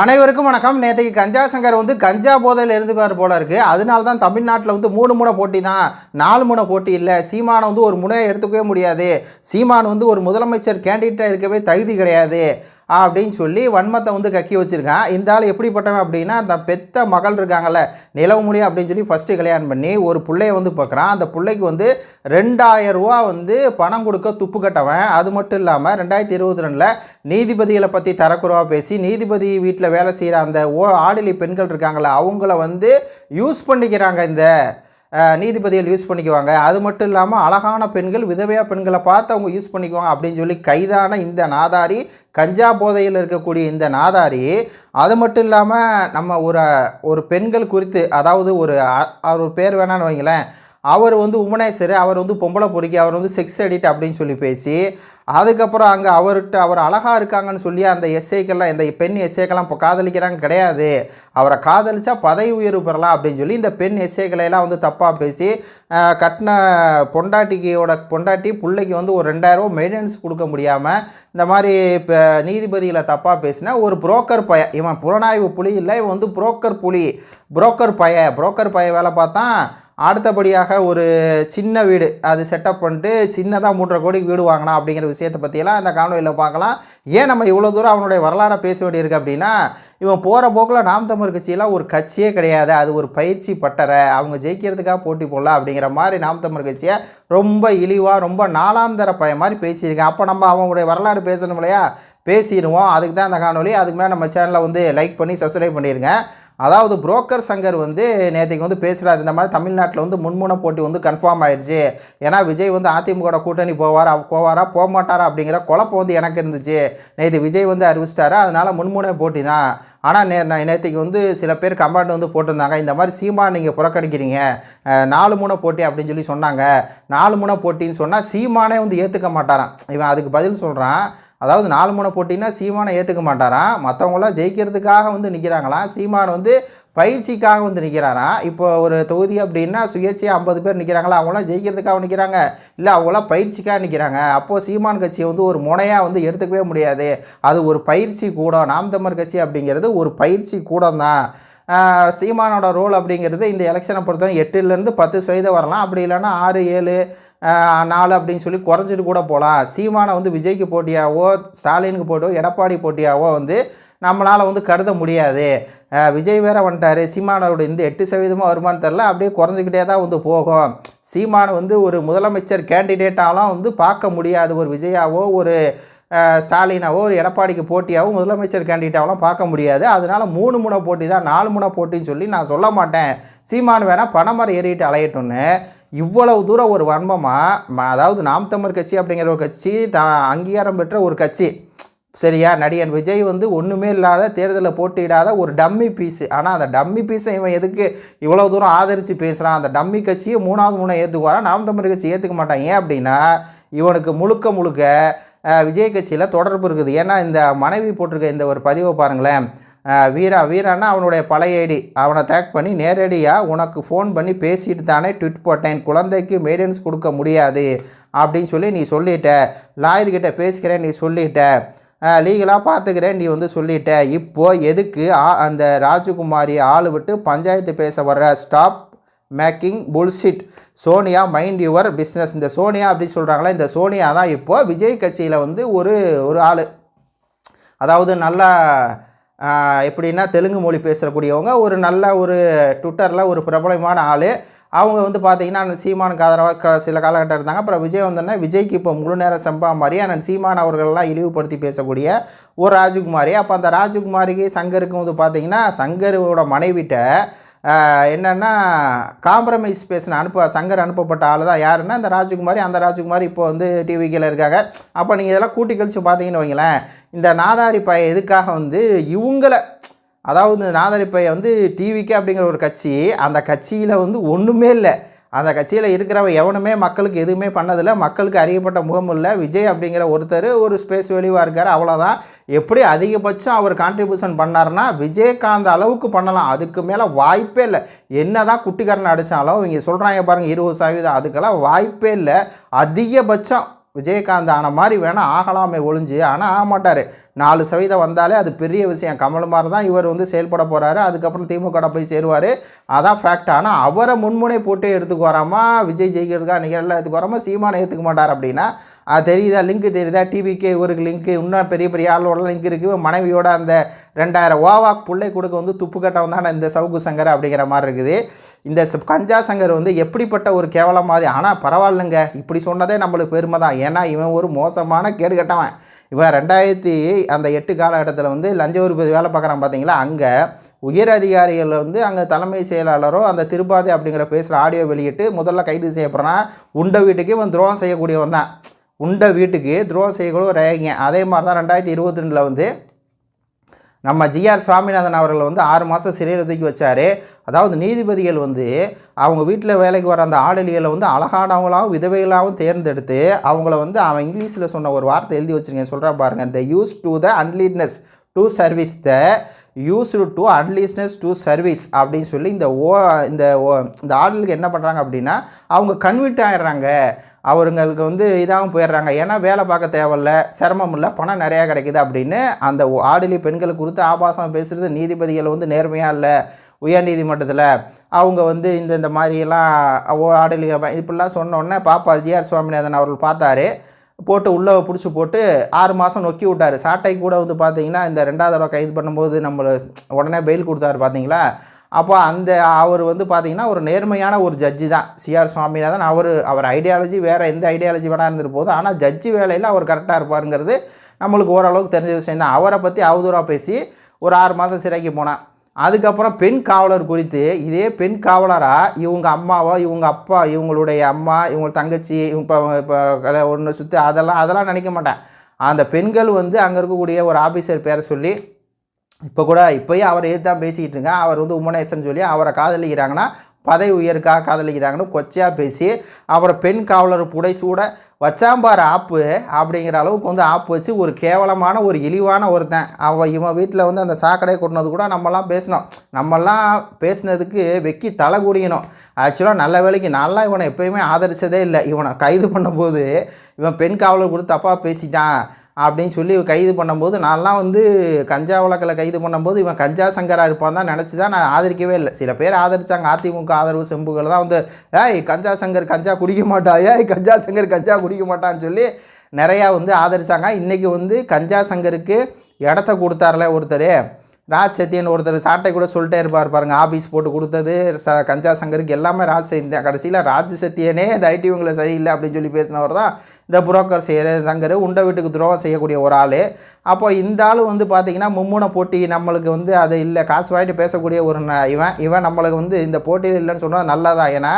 அனைவருக்கும் வணக்கம். நேற்றுக்கு கஞ்சா சங்கர் வந்து கஞ்சா போதையில் இருந்துப்பார் போல இருக்குது அதனால தான் தமிழ்நாட்டில் வந்து மூணு முனை போட்டி தான். நாலு முனை போட்டி இல்லை. சீமானை வந்து ஒரு முனையை எடுத்துக்கவே முடியாது. சீமான் வந்து ஒரு முதலமைச்சர் கேண்டிடேட்டாக இருக்கவே தகுதி கிடையாது. அப்படின்னு சொல்லி வன்மத்தை வந்து கக்கி வச்சுருக்கான். இந்த ஆள் எப்படிப்பட்டவன் அப்படின்னா அந்த பெத்த மகள் இருக்காங்கல்ல நிலவுமொழி அப்படின்னு சொல்லி ஃபஸ்ட்டு கல்யாணம் பண்ணி ஒரு பிள்ளைய வந்து பார்க்குறான். அந்த பிள்ளைக்கு வந்து ரெண்டாயிரம் ரூபா வந்து பணம் கொடுக்க துப்பு கட்டவன். அது மட்டும் இல்லாமல் ரெண்டாயிரத்தி இருபத்தி ரெண்டில் நீதிபதிகளை பற்றி தரக்குறவாக பேசி நீதிபதி வீட்டில் வேலை செய்கிற அந்த ஓ ஆடலி பெண்கள் இருக்காங்களே அவங்கள வந்து யூஸ் பண்ணிக்கிறாங்க இந்த நீதிபதிகள் யூஸ் பண்ணிக்குவாங்க. அது மட்டும் இல்லாமல் அழகான பெண்கள் விதவையா பெண்களை பார்த்து அவங்க யூஸ் பண்ணிக்குவாங்க அப்படின்னு சொல்லி கைதான இந்த நாதாரி கஞ்சா போதையில் இருக்கக்கூடிய இந்த நாதாரி அது மட்டும் இல்லாமல் நம்ம ஒரு ஒரு பெண்கள் குறித்து அதாவது ஒரு அவர் பேர் வேணான்னு வைங்களேன். அவர் வந்து உமனேஸ்வர் அவர் வந்து பொம்பளை பொறுக்கி அவர் வந்து செக்ஸ் எடிட் அப்படின்னு சொல்லி பேசி அதுக்கப்புறம் அங்கே அவர்கிட்ட அவர் அழகாக இருக்காங்கன்னு சொல்லி அந்த எஸ்ஐக்கெல்லாம் இந்த பெண் எஸ்ஐக்கெல்லாம் இப்போ காதலிக்கிறாங்க கிடையாது. அவரை காதலிச்சா பதவி உயர்வு பெறலாம் அப்படின்னு சொல்லி இந்த பெண் எஸ்ஐக்களையெல்லாம் வந்து தப்பாக பேசி கட்டின பொண்டாட்டிக்கையோட பொண்டாட்டி பிள்ளைக்கு வந்து ஒரு ரெண்டாயிரம் மெயின்டெனன்ஸ் கொடுக்க முடியாமல் இந்த மாதிரி இப்போ நீதிபதிகளை தப்பாக பேசினா ஒரு புரோக்கர் பய இவன் புலனாய்வு புலி இல்லை இவன் வந்து புரோக்கர் புலி புரோக்கர் பய புரோக்கர் பய வேலை பார்த்தா அடுத்தபடியாக ஒரு சின்ன வீடு அது செட்டப் பண்ணிட்டு சின்னதாக மூன்றரை கோடிக்கு வீடு வாங்கினா அப்படிங்கிற விஷயத்தை பற்றியெல்லாம் அந்த காணொலியில் பார்க்கலாம். ஏன் நம்ம இவ்வளோ தூரம் அவனுடைய வரலாறை பேச வேண்டியிருக்கு அப்படின்னா இவன் போகிற போக்கில் நாம் தமிழ் கட்சியெல்லாம் ஒரு கட்சியே கிடையாது. அது ஒரு பயிற்சி பட்டறை. அவங்க ஜெயிக்கிறதுக்காக போட்டி போடலாம் அப்படிங்கிற மாதிரி நாம் தமிழ் கட்சியை ரொம்ப இழிவாக ரொம்ப நாளாந்தர பய மாதிரி பேசியிருக்கேன் அப்போ நம்ம அவனுடைய வரலாறு பேசணும் இல்லையா? பேசிடுவோம். அதுக்கு தான் அந்த காணொலி அதுக்கு மேலே நம்ம சேனலை வந்து லைக் பண்ணி சப்ஸ்கிரைப் பண்ணிடுங்க. அதாவது புரோக்கர் சங்கர் வந்து நேற்றுக்கு வந்து பேசுகிறார் இந்த மாதிரி தமிழ்நாட்டில் வந்து முன்முனை போட்டி வந்து கன்ஃபார்ம் ஆயிடுச்சு ஏன்னா விஜய் வந்து அதிமுக கூட்டணி போவாரா போவாரா போக மாட்டாரா அப்படிங்கிற குழப்பம் வந்து எனக்கு இருந்துச்சு. நேற்று விஜய் வந்து அறிவிச்சிட்டாரு. அதனால் முன்முனை போட்டி தான். ஆனால் நே நான் நேற்றுக்கு வந்து சில பேர் கமெண்ட் வந்து போட்டிருந்தாங்க. இந்த மாதிரி சீமா நீங்கள் புறக்கணிக்கிறீங்க. நாலு முனை போட்டி அப்படின்னு சொல்லி சொன்னாங்க. நாலு முனை போட்டின்னு சொன்னால் சீமானே வந்து ஏற்றுக்க மாட்டாரான் இவன் அதுக்கு பதில் சொல்கிறான் அதாவது நாலு முனை போட்டின்னா சீமானை ஏற்றுக்க மாட்டாராம். மற்றவங்களாம் ஜெயிக்கிறதுக்காக வந்து நிற்கிறாங்களாம் சீமான் வந்து பயிற்சிக்காக வந்து நிற்கிறாராம் இப்போ ஒரு தொகுதி அப்படின்னா சுயேட்சையாக ஐம்பது பேர் நிற்கிறாங்களா அவங்களாம் ஜெயிக்கிறதுக்காக நிற்கிறாங்க இல்லை அவங்களாம் பயிற்சிக்காக நிற்கிறாங்க அப்போது சீமான் கட்சியை வந்து ஒரு முனையாக வந்து எடுத்துக்கவே முடியாது. அது ஒரு பயிற்சி கூடம். நாம் தமிழர் கட்சி அப்படிங்கிறது ஒரு பயிற்சி கூடம் தான் சீமானோட ரோல் அப்படிங்கிறது இந்த எலெக்ஷனை பொறுத்தவரை எட்டுலேருந்து பத்து சதவீதம் வரலாம். அப்படி இல்லைன்னா ஆறு ஏழு நாலு அப்படின்னு சொல்லி குறைஞ்சிட்டு கூட போகலாம். சீமானை வந்து விஜய்க்கு போட்டியாவோ ஸ்டாலினுக்கு போட்டியோ எடப்பாடி போட்டியாவோ வந்து நம்மளால் வந்து கருத முடியாது. விஜய் வேற வந்துட்டார். சீமானோட இந்த எட்டு சதவீதமாக வருமானு தெரில அப்படியே குறைஞ்சிக்கிட்டே தான் வந்து போகும். சீமானை வந்து ஒரு முதலமைச்சர் கேண்டிடேட்டாலாம் வந்து பார்க்க முடியாது. ஒரு விஜயாவோ ஒரு ஸ்டாலினாவோ ஒரு எடப்பாடிக்கு போட்டியாவோ முதலமைச்சர் கேண்டிடேட்டாவெல்லாம் பார்க்க முடியாது. அதனால் மூணு முனை போட்டி தான் நாலு முனை போட்டின்னு சொல்லி நான் சொல்ல மாட்டேன். சீமான் வேணால் பணமரம் ஏறிட்டு அலையட்டும்னு. இவ்வளவு தூரம் ஒரு வன்மமாக அதாவது நாம் தமிழ் கட்சி அப்படிங்கிற ஒரு கட்சி த அங்கீகாரம் பெற்ற ஒரு கட்சி. சரியா? நடிகன் விஜய் வந்து ஒன்றுமே இல்லாத தேர்தலில் போட்டியிடாத ஒரு டம்மி பீஸு ஆனால் அந்த டம்மி பீஸை இவன் எதுக்கு இவ்வளோ தூரம் ஆதரித்து பேசுகிறான் அந்த டம்மி கட்சியை மூணாவது முனை ஏற்றுக்குவாரான் நாம் தமிழ் கட்சி ஏற்றுக்க மாட்டான். ஏன் அப்படின்னா இவனுக்கு முழுக்க முழுக்க விஜய் கட்சியில் தொடர்பு இருக்குது. ஏன்னா இந்த மனைவி போட்டிருக்க இந்த ஒரு பதிவை பாருங்களேன். வீரா வீரானா அவனுடைய பழைய ஐடி. அவனை டேக் பண்ணி நேரடியாக உனக்கு ஃபோன் பண்ணி பேசிட்டு தானே ட்விட் போட்டேன். குழந்தைக்கு மெயின்டெனன்ஸ் கொடுக்க முடியாது அப்படின்னு சொல்லி நீ சொல்லிட்ட. லாயர்கிட்ட பேசிக்கிறேன் நீ சொல்லிட்ட. லீகலாக பார்த்துக்கிறேன் நீ வந்து சொல்லிட்ட. இப்போது எதுக்கு அந்த ராஜகுமாரி ஆள் விட்டு பஞ்சாயத்து பேச வர்ற? Stop making bullshit Sonia mind your business இந்த சோனியா அப்படி சொல்கிறாங்களே இந்த சோனியா தான் இப்போது விஜய் கட்சியில் வந்து ஒரு ஒரு ஆள். அதாவது நல்லா எப்படின்னா தெலுங்கு மொழி பேசக்கூடியவங்க ஒரு நல்ல ஒரு ட்விட்டரில் ஒரு பிரபலமான ஆள். அவங்க வந்து பார்த்தீங்கன்னா அண்ணன் சீமானுக்கு ஆதரவாக க சில காலகட்டம் இருந்தாங்க. அப்புறம் விஜய் வந்தோடனே விஜய்க்கு இப்போ முழு நேரம் சம்பா மாதிரி அண்ணன் சீமான் அவர்கள்லாம் இழிவுபடுத்தி பேசக்கூடிய ஒரு ராஜகுமாரி. அப்போ அந்த ராஜகுமாரிக்கு சங்கருக்கும் வந்து பார்த்தீங்கன்னா சங்கரோட மனைவிட்ட என்னென்னா காம்ப்ரமைஸ் பேசின அனுப்ப சங்கர் அனுப்பப்பட்ட ஆள் தான் யாருன்னா அந்த ராஜகுமாரி அந்த ராஜகுமாரி இப்போ வந்து டிவிக்கில் இருக்காங்க. அப்போ நீங்கள் இதெல்லாம் கூட்டி கழிச்சு பார்த்தீங்கன்னு வைங்களேன் இந்த நாதாரி பைய எதுக்காக வந்து இவங்கள அதாவது இந்த நாதாரி பைய வந்து டிவிக்கே அப்படிங்கிற ஒரு கட்சி அந்த கட்சியில் வந்து ஒன்றுமே இல்லை. அந்த கட்சியில் இருக்கிறவன் எவனுமே மக்களுக்கு எதுவுமே பண்ணதில்லை மக்களுக்கு அறியப்பட்ட முகம் இல்லை விஜய் அப்படிங்கிற ஒருத்தர் ஒரு ஸ்பேஸ் வெளிவாக இருக்கார் அவ்வளோதான் எப்படி அதிகபட்சம் அவர் கான்ட்ரிபியூஷன் பண்ணார்னா விஜயகாந்த் அளவுக்கு பண்ணலாம். அதுக்கு மேலே வாய்ப்பே இல்லை. என்ன தான் குட்டிக்காரன் அடித்தாலும் இவங்க சொல்கிறாங்க பாருங்கள் இருபது சதவீதம் அதுக்கெல்லாம் வாய்ப்பே இல்லை. அதிகபட்சம் விஜயகாந்த் ஆன மாதிரி வேணால் ஆகலாமே ஒழிஞ்சு ஆனால் ஆக மாட்டார். நாலு சதவீதம் வந்தாலே அது பெரிய விஷயம். கமல்மார் தான் இவர் வந்து செயல்பட போகிறாரு அதுக்கப்புறம் திமுக போய் சேருவார். அதான் ஃபேக்ட் ஆனால் அவரை முன்முனை போட்டு எடுத்துக்கு வராமா விஜய் ஜெயிக்கிறதுக்கா நிகழ்ல எடுத்துக்கு வராமா சீமானை ஏற்றுக்க மாட்டார் அப்படின்னா அது தெரியுதா? லிங்க் தெரியுதா? டிவிக்கு இவருக்கு லிங்க்கு இன்னும் பெரிய பெரிய ஆளோட லிங்க் இருக்குது மனைவியோட அந்த ரெண்டாயிரம் ஓவா பிள்ளை கொடுக்க வந்து துப்பு கட்டவன் தான் இந்த சவுக்கு சங்கர் அப்படிங்கிற மாதிரி இருக்குது. இந்த கஞ்சா சங்கர் வந்து எப்படிப்பட்ட ஒரு கேவலமாதிரி ஆனால் பரவாயில்லைங்க. இப்படி சொன்னதே நம்மளுக்கு பெருமை தான் ஏன்னா இவன் ஒரு மோசமான கேடு கட்டவன் இப்போ ரெண்டாயிரத்தி அந்த எட்டு காலகட்டத்தில் வந்து லஞ்ச ஒருபது வேலை பார்க்குறான் பார்த்தீங்களா அங்கே உயர் அதிகாரிகள் வந்து அங்கே தலைமை செயலாளரோ அந்த திருப்பாதி அப்படிங்கிற பேசுகிற ஆடியோ வெளியிட்டு முதல்ல கைது செய்யப்படுறான். உண்ட வீட்டுக்கு இவன் துரோகம் செய்யக்கூடியவன் தான். உண்ட வீட்டுக்கு துரோகம் செய்யக்கூடிய ஒரு ரேகிங்க அதே மாதிரி தான் ரெண்டாயிரத்தி இருபத்தி ரெண்டில் வந்து நம்ம ஜிஆர் சுவாமிநாதன் அவர்களை வந்து ஆறு மாதம் சிறையில் தூக்கி வச்சார். அதாவது நீதிபதிகள் வந்து அவங்க வீட்டில் வேலைக்கு வர அந்த ஆடலிகளை வந்து அழகானவங்களாகவும் விதவைகளாகவும் தேர்ந்தெடுத்து அவங்கள வந்து அவன் இங்கிலீஷில் சொன்ன ஒரு வார்த்தை எழுதி வச்சுருக்கேன். சொல்கிறா பாருங்கள் the use to the unleadness to service the used to unleashness to service அப்படின்னு சொல்லி இந்த ஓ இந்த ஓ இந்த ஆடலுக்கு என்ன பண்ணுறாங்க அப்படின்னா அவங்க கன்விட் ஆகிடுறாங்க அவருங்களுக்கு வந்து இதாகவும் போயிடுறாங்க. ஏன்னா வேலை பார்க்க தேவையில்ல சிரமம் இல்லை பணம் நிறையா கிடைக்குது அப்படின்னு அந்த ஓ- ஆடலி பெண்களை குறித்து ஆபாசம் பேசுகிறது நீதிபதிகள் வந்து நேர்மையாக இல்லை உயர் நீதிமன்றத்தில். அவங்க வந்து இந்த இந்த மாதிரியெல்லாம் ஓ- ஆடலி இப்படிலாம் சொன்னோன்னே பாப்பா ஜிஆர் சுவாமிநாதன் அவர்கள் பார்த்தாரு. போட்டு உள்ளே பிடிச்சி போட்டு ஆறு மாதம் நொக்கி விட்டார். சாட்டை கூட வந்து பார்த்தீங்கன்னா இந்த ரெண்டாவது தடவை கைது பண்ணும்போது நம்மளை உடனே பெயில் கொடுத்தாரு பார்த்தீங்களா அப்போ அந்த அவர் வந்து பார்த்தீங்கன்னா ஒரு நேர்மையான ஒரு ஜட்ஜி தான். சிஆர் சுவாமிநாதன். அவர் அவர் ஐடியாலஜி வேறு எந்த ஐடியாலஜி வேணா இருந்துட்டு போதும் ஆனால் ஜட்ஜி வேலையில் அவர் கரெக்டாக இருப்பாருங்கிறது நம்மளுக்கு ஓரளவுக்கு தெரிஞ்ச விஷயம் தான். அவரை பற்றி அவதூறாக பேசி ஒரு ஆறு மாதம் சிறைக்கு போனான். அதுக்கப்புறம் பெண் காவலர் குறித்து இதே பெண் காவலராக இவங்க அம்மாவோ இவங்க அப்பா இவங்களுடைய அம்மா இவங்க தங்கச்சி இப்போ இப்போ ஒன்று சுற்றி அதெல்லாம் அதெல்லாம் நினைக்க மாட்டேன். அந்த பெண்கள் வந்து அங்கே இருக்கக்கூடிய ஒரு ஆஃபீஸர் பேரை சொல்லி இப்போ கூட இப்போயும் அவர் எது தான் பேசிக்கிட்டு இருங்க அவர் வந்து உமனேசன் சொல்லி அவரை காதலிக்கிறாங்கன்னா பதவி உயர்க்காக காதலிக்கிறாங்கன்னு கொச்சையாக பேசி அப்புறம் பெண் காவலர் புடை சூட வச்சாம்பார் ஆப்பு அப்படிங்கிற அளவுக்கு வந்து ஆப்பு வச்சு ஒரு கேவலமான ஒரு இழிவான ஒருத்தன். அவன் இவன் வீட்டில் வந்து அந்த சாக்கடை கொட்டினது கூட நம்மலாம் பேசினோம். நம்மலாம் பேசினதுக்கு வெக்கி தலை குடிக்கணும் ஆக்சுவலாக நல்ல வேலைக்கு நல்லா இவனை எப்பயுமே ஆதரித்ததே இல்லை. இவனை கைது பண்ணும்போது இவன் பெண் காவலர் கூட தப்பாக பேசிட்டான். அப்படின்னு சொல்லி கைது பண்ணும்போது நான்லாம் வந்து கஞ்சா வழக்கில் கைது பண்ணும்போது இவன் கஞ்சா சங்கராக இருப்பான் தான் நினச்சி தான் நான் ஆதரிக்கவே இல்லை. சில பேர் ஆதரிச்சாங்க. அதிமுக ஆதரவு செம்புகள் தான் வந்து ஏய் கஞ்சா சங்கர் கஞ்சா குடிக்க மாட்டா. ஏய் கஞ்சா சங்கர் கஞ்சா குடிக்க மாட்டான்னு சொல்லி நிறையா வந்து ஆதரித்தாங்க இன்றைக்கி வந்து கஞ்சா சங்கருக்கு இடத்த கொடுத்தார்ல ஒருத்தர். ராஜ் சத்யன் ஒருத்தர் சாட்டை கூட சொல்லிட்டே இருப்பார் பாருங்கள் ஆபீஸ் போட்டு கொடுத்தது ச கஞ்சா சங்கருக்கு எல்லாமே ராஜ் சத்யன் கடைசியில் ராஜ் சத்தியனே இந்த ஐடி ஐடிவங்களை சரியில்லை அப்படின்னு சொல்லி பேசினவர் தான் இந்த புரோக்கர் செய்கிற சங்கர். உண்ட வீட்டுக்கு துரோகம் செய்யக்கூடிய ஒரு ஆள். அப்போ இந்த ஆள் வந்து பார்த்திங்கன்னா மும்முனை போட்டி நம்மளுக்கு வந்து அது இல்லை. காசு வாங்கிட்டு பேசக்கூடிய ஒரு இவன் இவன் நம்மளுக்கு வந்து இந்த போட்டியில் இல்லைன்னு சொன்னால் நல்லதா? ஏன்னா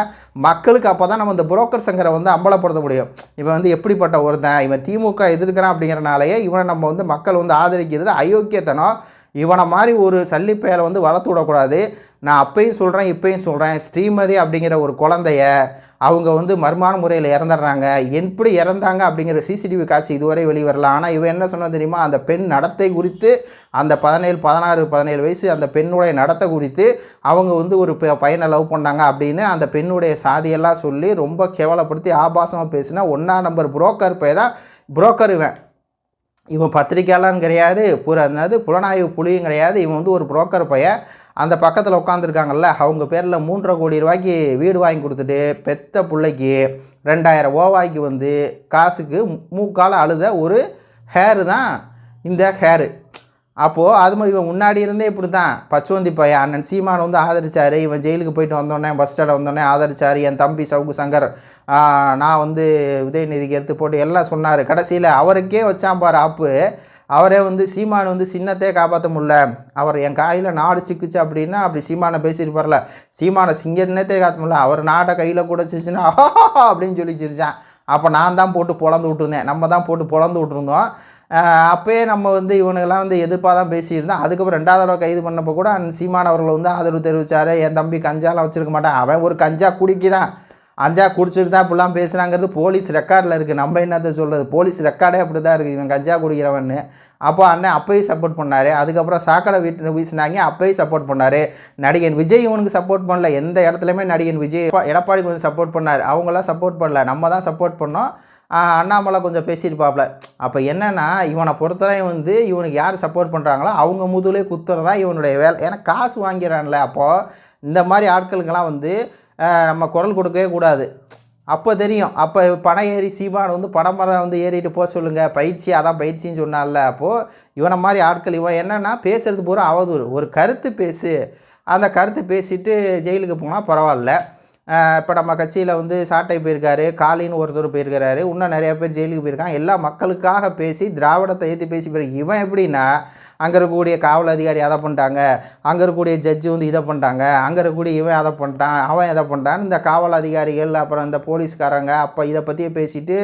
மக்களுக்கு அப்போ தான் நம்ம இந்த புரோக்கர் சங்கரை வந்து அம்பலப்படுத்த முடியும். இவன் வந்து எப்படிப்பட்ட ஒருத்தன்? இவன் திமுக எதிர்க்கிறான் அப்படிங்கிறனாலேயே இவனை நம்ம வந்து மக்கள் வந்து ஆதரிக்கிறது அயோக்கியத்தனம். இவனை மாதிரி ஒரு சல்லிப்பையலை வந்து வளர்த்து விடக்கூடாது. நான் அப்பையும் சொல்கிறேன் இப்பையும் சொல்கிறேன் ஸ்ரீமதி அப்படிங்கிற ஒரு குழந்தைய அவங்க வந்து மர்மான முறையில் இறந்துடுறாங்க. எப்படி இறந்தாங்க அப்படிங்கிற சிசிடிவி காட்சி இதுவரை வெளிவரல. ஆனால் இவன் என்ன சொன்ன தெரியுமா? அந்த பெண் நடத்தை குறித்து அந்த பதினேழு பதினாறு பதினேழு வயசு அந்த பெண்ணுடைய நடத்தை குறித்து அவங்க வந்து ஒரு ப- பையனை லவ் பண்ணாங்க அப்படின்னு அந்த பெண்ணுடைய சாதியெல்லாம் சொல்லி ரொம்ப கேவலப்படுத்தி ஆபாசமாக பேசினா ஒன்றா நம்பர் புரோக்கர் பே தான் புரோக்கர் இவன். இவன் பத்திரிக்கையாளரும் கிடையாது புற அதாவது புலனாய்வு புலியும் கிடையாது. இவன் வந்து ஒரு புரோக்கர் பையன் அந்த பக்கத்தில் உட்காந்துருக்காங்கல்ல அவங்க பேரில் மூன்றரை கோடி ரூபாய்க்கு வீடு வாங்கி கொடுத்துட்டு பெத்த பிள்ளைக்கு ரெண்டாயிரம் ஓவாய்க்கு வந்து காசுக்கு மூக்கால் அழுத ஒரு ஹேரு தான் இந்த ஹேரு அப்போது அது மாதிரி இவன் முன்னாடி இருந்தே இப்படி தான் பச்சுவந்தி பையன் அண்ணன் சீமானை வந்து ஆதரிச்சார். இவன் ஜெயிலுக்கு போயிட்டு வந்தோடனே பஸ் ஸ்டாண்ட் வந்தோடனே ஆதரிச்சார். என் தம்பி சவுக்கு சங்கர் நான் வந்து உதயநிதிக்கு எடுத்து போட்டு எல்லாம் சொன்னார். கடைசியில் அவருக்கே வச்சான் பாரு ஆப்பு. அவரே வந்து சீமான் வந்து சின்னத்தையே காப்பாற்ற முடில அவர் என் காயில் நாடு சிக்குச்சு அப்படின்னா அப்படி சீமானை பேசியிருப்பார்ல சீமானை சிங்கன்னத்தே காத்த முடியல. அவர் நாட்டை கையில் கூட சிரிச்சுன்னா அப்படின்னு சொல்லி சிரிச்சான். அப்போ நான் தான் போட்டு பொழந்து விட்டுருந்தேன். நம்ம தான் போட்டு பொழந்து விட்டுருந்தோம். அப்போயே நம்ம வந்து இவனுங்கெல்லாம் வந்து எதிர்ப்பாக தான் பேசியிருந்தோம். அதுக்கப்புறம் ரெண்டாவது தடவை கைது பண்ணப்போ கூட அண்ணன் சீமான் அவர்கள் வந்து ஆதரவு தெரிவித்தார் என் தம்பி கஞ்சாலாம் வச்சுருக்க மாட்டான். அவன் ஒரு கஞ்சா குடிக்கி தான் அஞ்சா குடிச்சிட்டு தான் இப்படிலாம் பேசுகிறாங்கிறது போலீஸ் ரெக்கார்டில் இருக்குது நம்ம என்னத்தை சொல்கிறது போலீஸ் ரெக்கார்டே அப்படி தான் இருக்குது இவன் கஞ்சா குடிக்கிறவன்னு. அப்போ அண்ணன் அப்பையும் சப்போர்ட் பண்ணார். அதுக்கப்புறம் சாக்கடை வீட்டு வீசினாங்க. அப்பையும் சப்போர்ட் பண்ணார். நடிகன் விஜய் இவனுக்கு சப்போர்ட் பண்ணல. எந்த இடத்துலையுமே நடிகன் விஜய் எடப்பாடி கொஞ்சம் சப்போர்ட் பண்ணார். அவங்களாம் சப்போர்ட் பண்ணல. நம்ம தான் சப்போர்ட் பண்ணோம். அண்ணாமலை கொஞ்சம் பேசியிருப்பாப்ல. அப்போ என்னென்னா இவனை பொறுத்தவரை வந்து இவனுக்கு யார் சப்போர்ட் பண்ணுறாங்களோ அவங்க முதுகுலே குத்துறது தான் இவனுடைய வேலை. ஏன்னா காசு வாங்கிறான்ல அப்போது இந்த மாதிரி ஆட்களுக்கெல்லாம் வந்து நம்ம குரல் கொடுக்கவே கூடாது. அப்போ தெரியும். அப்போ படம் ஏறி சீமான் வந்து படம் மரம் வந்து ஏறிட்டு போக சொல்லுங்கள் பயிற்சி அதான் பயிற்சின்னு சொன்னால அப்போது இவனை மாதிரி ஆட்கள் இவன் என்னென்னா பேசுகிறது பூரா அவதூறு. ஒரு கருத்து பேசு. அந்த கருத்து பேசிட்டு ஜெயிலுக்கு போனால் பரவாயில்ல. இப்போ நம்ம கட்சியில் வந்து சாட்டை போயிருக்காரு காலின்னு ஒருத்தர் போயிருக்கிறாரு இன்னும் நிறைய பேர் ஜெயிலுக்கு போயிருக்காங்க. எல்லா மக்களுக்காக பேசி திராவிடத்தை ஏற்றி பேசி போயிருக்கு இவன் எப்படின்னா அங்கே இருக்கக்கூடிய காவல் அதிகாரி அதை பண்ணிட்டாங்க அங்கே இருக்கக்கூடிய ஜட்ஜு வந்து இதை பண்ணிட்டாங்க அங்கே இருக்கக்கூடிய இவன் அதை பண்ணிட்டான் அவன் இதை பண்ணிட்டான் இந்த காவல் அதிகாரிகள் அப்புறம் இந்த போலீஸ்காரங்க அப்போ இதை பற்றியே பேசிட்டு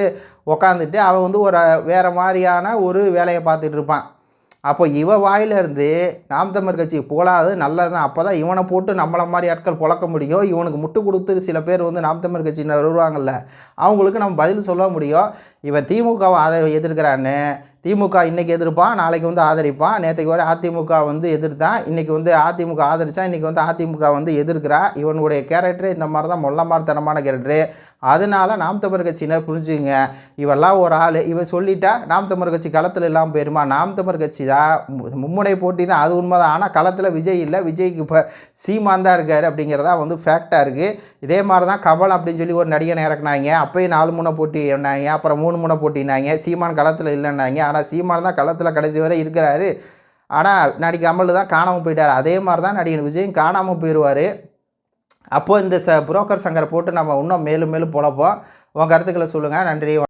உக்காந்துட்டு அவன் வந்து ஒரு வேறு மாதிரியான ஒரு வேலையை பார்த்துட்டு இருப்பான். அப்போ இவ வாயிலிருந்து நாம் தமிழ் கட்சி புகழாது நல்லது தான் அப்போ தான் இவனை போட்டு நம்மளை மாதிரி ஆட்கள் புழக்க முடியும் இவனுக்கு முட்டு கொடுத்து சில பேர் வந்து நாம் தமிழ் கட்சியினர் வருவாங்கள்ல அவங்களுக்கு நம்ம பதில் சொல்ல முடியும் இவன் திமுகவை ஆதரவு எதிர்க்கிறான்னு திமுக இன்றைக்கி எதிர்ப்பான் நாளைக்கு வந்து ஆதரிப்பான் நேற்றுக்கு வரை அதிமுக வந்து எதிர்த்தான் இன்றைக்கி வந்து அதிமுக ஆதரித்தான் இன்றைக்கி வந்து அதிமுக வந்து எதிர்க்கிறா. இவனுடைய கேரக்டர் இந்த மாதிரி தான் மொல்லமார்த்தனமான கேரக்டரு அதனால நாம் தமிழர் கட்சினை புரிஞ்சுங்க. இவெல்லாம் ஒரு ஆள். இவன் சொல்லிட்டா நாம் தமிழர் கட்சி களத்தில் இல்லாமல் போயிருமா? நாம் தமிழர் கட்சி தான். மும்முனை போட்டி தான் அது உண்மை தான் ஆனால் களத்தில் விஜய் இல்லை. விஜய்க்கு இப்போ சீமான் தான் இருக்கார் அப்படிங்கிறதா வந்து ஃபேக்டாக இருக்குது இதே மாதிரி தான் கமல் அப்படின்னு சொல்லி ஒரு நடிகனை இறக்குனாங்க. அப்போயும் நாலு முனை போட்டி என்னாங்க அப்புறம் மூணு முனை போட்டினாங்க. சீமான் களத்தில் இல்லைன்னாங்க. ஆனால் சீமான் தான் களத்தில் கடைசி வரை இருக்கிறாரு. ஆனால் நடிகை அமல் தான் காணாமல் போயிட்டார். அதே மாதிரி தான் நடிகர் விஜயும் காணாமல் போயிடுவார். அப்போது இந்த ச புரோக்கர் சங்கரை போட்டு நம்ம இன்னும் மேலும் மேலும் பொழப்போம் உங்கள் கருத்துக்களை சொல்லுங்கள். நன்றி.